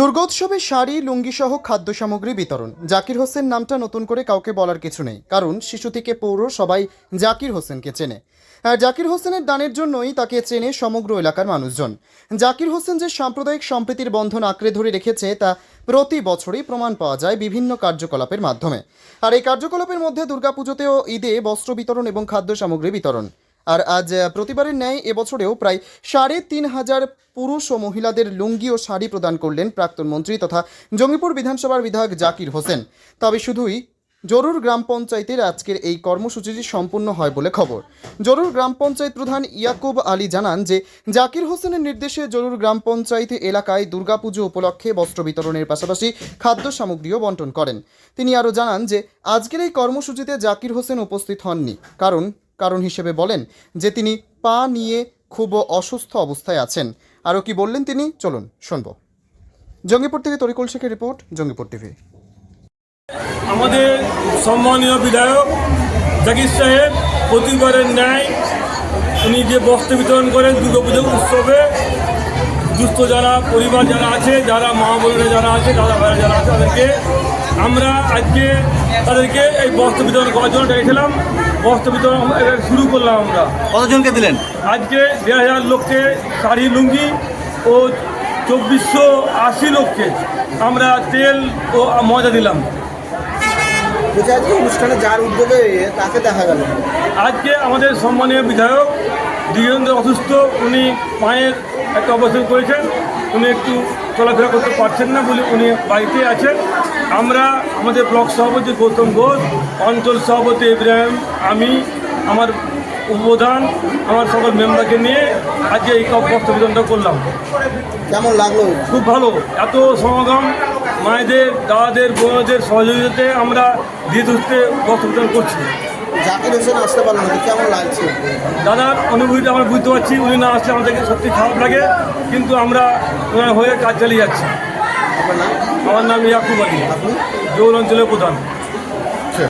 দুর্গোৎসবে শাড়ি, লুঙ্গিসহ খাদ্য সামগ্রী বিতরণ। জাকির হোসেন নামটা নতুন করে কাউকে বলার কিছু নেই, কারণ শিশু থেকে পৌর সবাই জাকির হোসেনকে চেনে। আর জাকির হোসেনের দানের জন্যই তাকে চেনে সমগ্র এলাকার মানুষজন। জাকির হোসেন যে সাম্প্রদায়িক সম্প্রীতির বন্ধন আঁকড়ে ধরে রেখেছে, তা প্রতি বছরই প্রমাণ পাওয়া যায় বিভিন্ন কার্যকলাপের মাধ্যমে। আর এই কার্যকলাপের মধ্যে দুর্গাপুজোতেও ঈদে বস্ত্র বিতরণ এবং খাদ্য সামগ্রী বিতরণ। আর আজ প্রতিবারের ন্যায় এবছরেও প্রায় সাড়ে তিন হাজার পুরুষ ও মহিলাদের লুঙ্গি ও শাড়ি প্রদান করলেন প্রাক্তন মন্ত্রী তথা জঙ্গিপুর বিধানসভার বিধায়ক জাকির হোসেন। তবে শুধুই জরুর গ্রাম পঞ্চায়েতের আজকের এই কর্মসূচিটি সম্পূর্ণ হয় বলে খবর। জরুর গ্রাম পঞ্চায়েত প্রধান ইয়াকুব আলী জানান যে, জাকির হোসেনের নির্দেশে জরুর গ্রাম পঞ্চায়েত এলাকায় দুর্গাপুজো উপলক্ষে বস্ত্র বিতরণের পাশাপাশি খাদ্য সামগ্রীও বন্টন করেন। তিনি আরও জানান যে, আজকের এই কর্মসূচিতে জাকির হোসেন উপস্থিত হননি, কারণ কারণ হিসেবে বলেন যে তিনি পা নিয়ে খুব অসুস্থ অবস্থায় আছেন। আরও কি বললেন তিনি? চলুন শুনব। জঙ্গিপুর থেকে তরিকুল শেখের রিপোর্ট, জঙ্গিপুর টিভি। আমাদের সম্মানীয় বিধায়ক জাকির সাহেব প্রতিবারের ন্যায় উনি যে বস্ত্র বিতরণ করেন দুর্গাপুজো উৎসবে, দুস্থ যারা, পরিবার যারা আছে, যারা মা বোনেরা যারা আছে, দাদা ভাইরা যারা আছে, তাদেরকে আমরা আজকে তাদেরকে এই বস্ত্র বিতরণ করার জন্য ডেকেছিলাম। বস্ত্র বিতরণ শুরু করলাম আমরা। কতজনকে দিলেন? আজকে দেড় হাজার লোককে শাড়ি লুঙ্গি ও চব্বিশশো আশি লোককে আমরা তেল ও মজা দিলাম। আজকে অনুষ্ঠানে যার উদ্যোগে তাকে দেখা গেল? আজকে আমাদের সম্মানীয় বিধায়ক দিগেন্দ্র অসুস্থ উনি পায়ের একটা অপারেশন করেছেন। উনি একটু চলাফেরা করতে পারছেন না বলে উনি বাড়িতে আছেন। আমরা আমাদের ব্লক সভাপতি গৌতম ঘোষ অঞ্চল সভাপতি ইব্রাহিম আমি আমার উপপ্রধান আমার সকল মেম্বারকে নিয়ে আজকে এই বিতরণটা করলাম। কেমন লাগল? খুব ভালো। এত সমাগম মায়েদের দাদাদের বোনদের সহযোগিতাতে আমরা ধীরে ধীরে বস্ত্র করছি। জাকির হোসেন আসতে পারল না কেমন লাগছে? দাদার অনুভূতিটা আমরা বুঝতে পারছি উনি না আসলে আমাদেরকে সত্যি খারাপ লাগে কিন্তু আমরা হয়ে কাজ চালিয়ে যাচ্ছি। আপনার আমার নাম ইয়াকুব আলী। আপনি জৌল অঞ্চলের প্রধান।